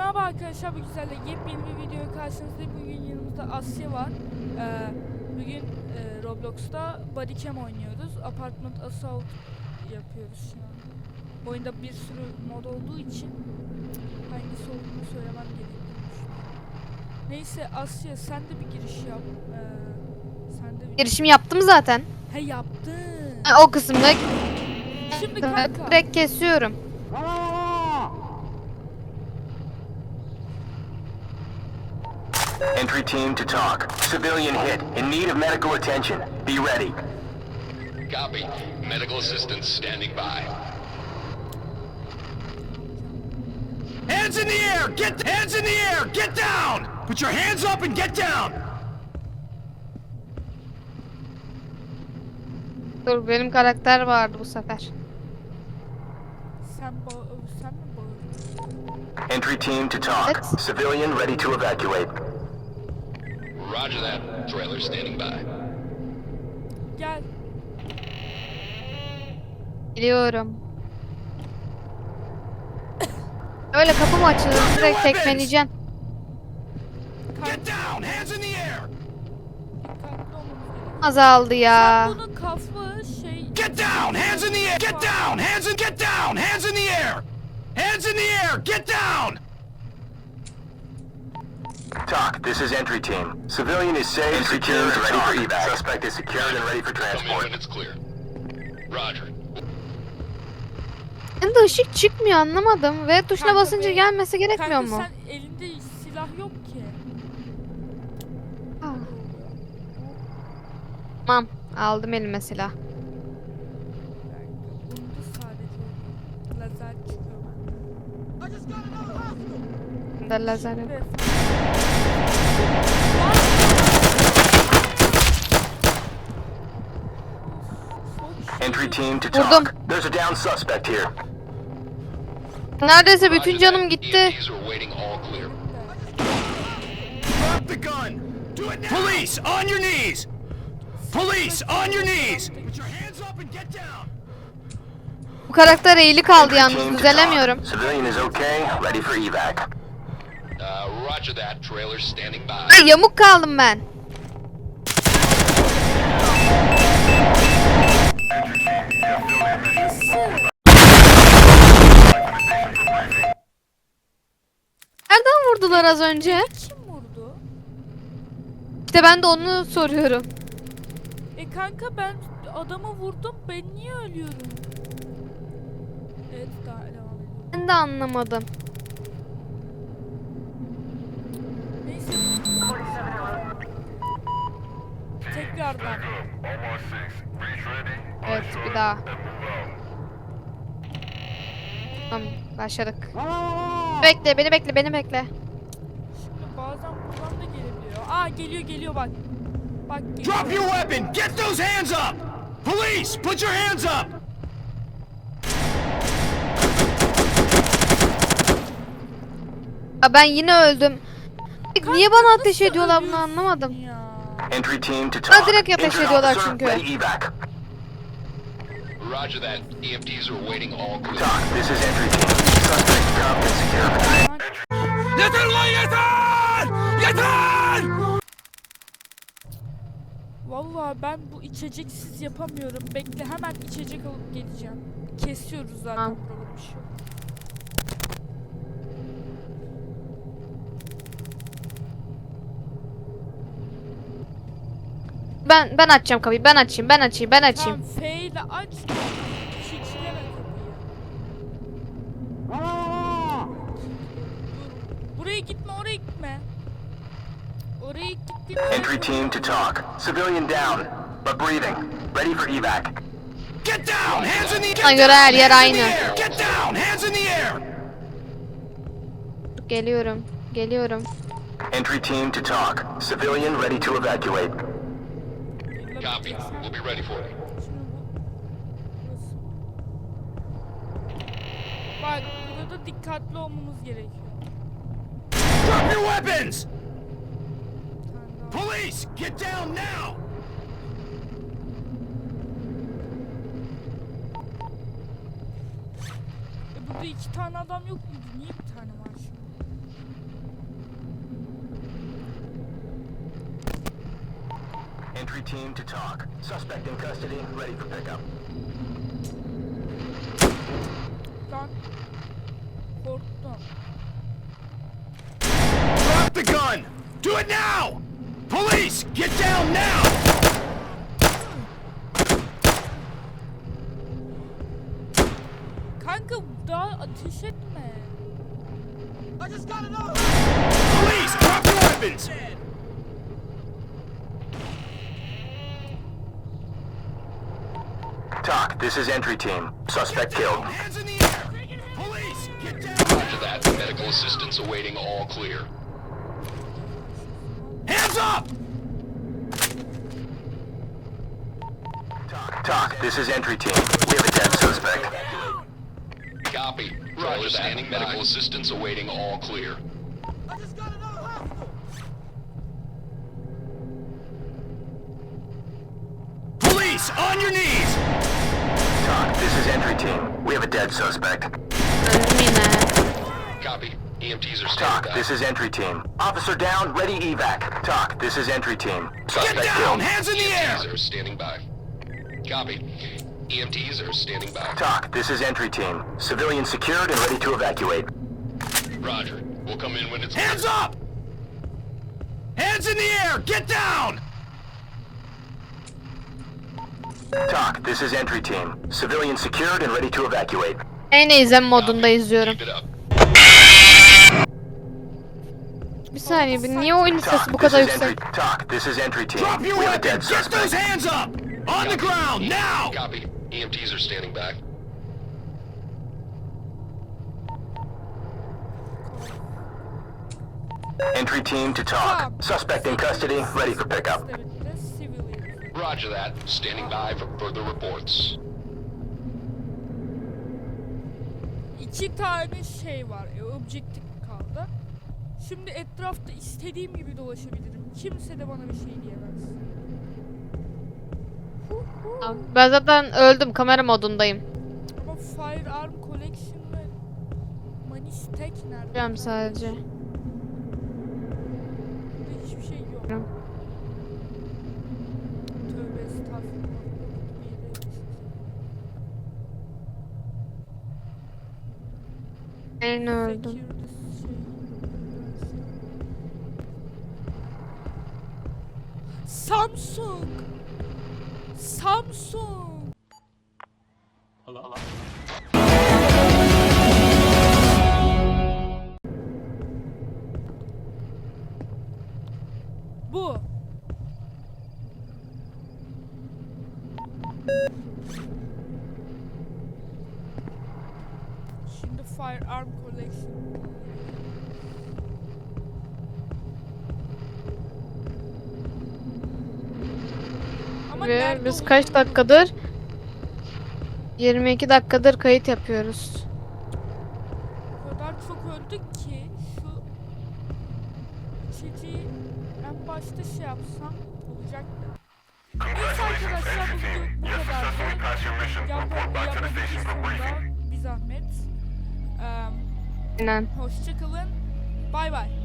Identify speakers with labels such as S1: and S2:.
S1: Merhaba arkadaşlar bu güzelle yepyeni bir video karşınızdayım. Bugün yanımızda Asya var. Ee, bugün e, Roblox'ta Bodycam oynuyoruz. Apartment Assault yapıyoruz şu an. Oyunda bir sürü mod olduğu için hangisi olduğunu söylemem düşünüyorum. Neyse Asya sen de bir giriş yap. Ee, sen de bir...
S2: Girişimi yaptım zaten.
S1: He yaptın.
S2: Ha, O kısımda
S1: Şimdi kanka.
S2: direkt kesiyorum.
S3: Entry team to talk. Civilian hit. In need of medical attention. Be ready.
S4: Copy. Medical assistance standing by.
S5: Hands in the air! Get hands in the air! Get down! Put your hands up and get down!
S2: Dur benim karakter vardı bu sefer.
S1: Sen, ba sen mi?
S3: Entry team to talk.
S2: Evet.
S3: Civilian ready to evacuate.
S4: Roger that. Trailer standing by.
S1: Gel.
S2: Biliyorum. Öyle kapı mı açılır? Direkt tekmeleyeceksin.
S5: Get down! Hands in the air!
S2: Azaldı ya.
S1: Sen bunun kafa şey...
S5: Get down! Hands in the air! Get down! Hands in get down! Hands in the air! Hands in the air! Get down!
S3: Talk. This is entry team. Civilian is safe, secure, and ready for evac. Suspect is secured and ready for transport.
S4: it's clear. Roger.
S2: Ben de ışık çıkmıyor anlamadım. Ve tuşuna
S1: Kanka
S2: basınca
S1: be-
S2: gelmesi gerekmiyor
S1: Kanka
S2: mu?
S1: sen elinde silah yok ki.
S2: Ah. Tamam. Aldım elime silah.
S1: Bunda sadece lazer çıkıyor bende.
S2: Bunda lazer yok.
S3: Entry team to
S2: Vurdum.
S3: talk. There's a down suspect here.
S2: Neredeyse bütün canım gitti.
S5: Drop the gun! Do it now! Police, on your knees! Police, on your knees! Put your hands up and get down!
S2: Bu karakter eğili kaldı yalnız. Düzelemiyorum.
S3: talk. Civilian is okay, ready for evac.
S4: Uh, roger that. Trailer standing by.
S2: Ay yamuk kaldım ben. Nereden vurdular az önce?
S1: Kim vurdu?
S2: İşte ben de onu soruyorum.
S1: E kanka ben adamı vurdum. Ben niye ölüyorum? Evet daha devam edelim.
S2: Ben de anlamadım.
S1: Neyse. Tekrardan.
S2: Daha. Tamam başladık. Bekle beni bekle beni bekle.
S1: Şimdi bazen buradan da gelebiliyor. Aa geliyor geliyor bak. Bak geliyor.
S5: Drop your weapon! Get those hands up! Police, put your hands up!
S2: Aa, ben yine öldüm.
S1: Kanka
S2: Niye bana ateş ediyorlar bunu anlamadım.
S1: Ya.
S3: Entry team to talk.
S2: direkt ateş ediyorlar çünkü.
S4: Roger that. EMTs are waiting all clear.
S3: Talk. This is entry team. Suspect cuffed and secured.
S5: Yeter lan yeter! Yeter!
S1: Vallahi ben bu içeceksiz yapamıyorum. Bekle hemen içecek alıp geleceğim. Kesiyoruz zaten buraları bir şey. yok.
S2: Ben ben açacağım kapıyı. Ben açayım. Ben açayım. Ben açayım.
S1: Tamam F ile aç. Kapıyı. Dur. Buraya gitme oraya gitme. Oraya gittiğim
S3: Entry team to talk. Civilian down, but breathing. Ready for evac.
S5: Get down! Hands in the get
S2: Ona göre her yer
S5: Hands in the
S2: aynı.
S5: air! Get down! Hands in the air!
S2: Geliyorum. Geliyorum.
S3: Entry team to talk. Civilian ready to evacuate.
S4: Copy. We'll be ready for you.
S1: Bak burada dikkatli olmamız gerekiyor.
S5: Drop your weapons! Police, get down now!
S1: E burada iki tane adam yok muydu? Niye bir tane var şimdi?
S3: Team to talk. Suspect in custody, ready for pickup.
S1: Lan. Korktum.
S5: Drop the gun! Do it now! Police, get down now!
S1: Kanka daha ateş etme.
S5: Police,
S3: Talk, this is entry team. Suspect killed.
S5: Hands in the air! Police, get down!
S4: Roger that. Medical assistance awaiting all clear.
S5: Hands up!
S3: Talk, this is entry team. We have a dead suspect.
S4: Copy. Trailer standing medical assistance awaiting all clear.
S5: Police, on your knees!
S3: Talk, entry team. We have a dead suspect.
S2: Öldüm yine.
S4: Copy. EMTs are standing
S3: Talk,
S4: by.
S3: this is entry team. Officer down, ready evac. Talk, this is entry team.
S5: Get
S3: Suspect
S5: down!
S3: killed.
S5: Hands in the
S4: EMTs
S5: air!
S4: are standing by. Copy. EMTs are standing by.
S3: Talk, this is entry team. Civilian secured and ready to evacuate.
S4: Roger. We'll come in when it's
S5: Hands up! Hands in the air! Get down!
S3: Talk, this is entry team. Civilian secured and ready to evacuate.
S2: En izlem modunda izliyorum.
S4: Keep it up.
S2: Bir saniye bir niye oyun sesi
S3: Talk,
S2: bu
S3: this
S2: kadar
S3: is entry.
S2: yüksek?
S3: Talk, this is entry team.
S5: Drop your
S3: We have a
S5: weapon!
S3: dead
S5: Get those
S3: suspect.
S5: hands up! On the ground, now!
S4: Copy. EMTs are standing by.
S3: Entry team to talk. Suspect in custody, ready for pickup.
S4: Roger that. Standing by for further reports.
S1: İki tane şey var. E, objektif kaldı. Şimdi etrafta istediğim gibi dolaşabilirim. Kimse de bana bir şey diyemez.
S2: Ben zaten öldüm kamera modundayım.
S1: Ama Firearm Collection ve Manis Tek nerede?
S2: Biliyorum sadece.
S1: Burada hiçbir şey yok.
S2: Yok. Ben öldüm.
S1: Samsung. Samsung. Bu. Şimdi Firearm Collection. Ama
S2: Ve
S1: nerede
S2: biz kaç dakikadır? 22 dakikadır kayıt yapıyoruz.
S1: O kadar çok öldük ki şu içeceği en başta şey yapsam olacaktı. Neyse arkadaşlar bu video bu kadar. Yapma, yapmadıysanız da bir zahmet. Eee
S2: Aynen.
S1: hoşçakalın. Bay bay.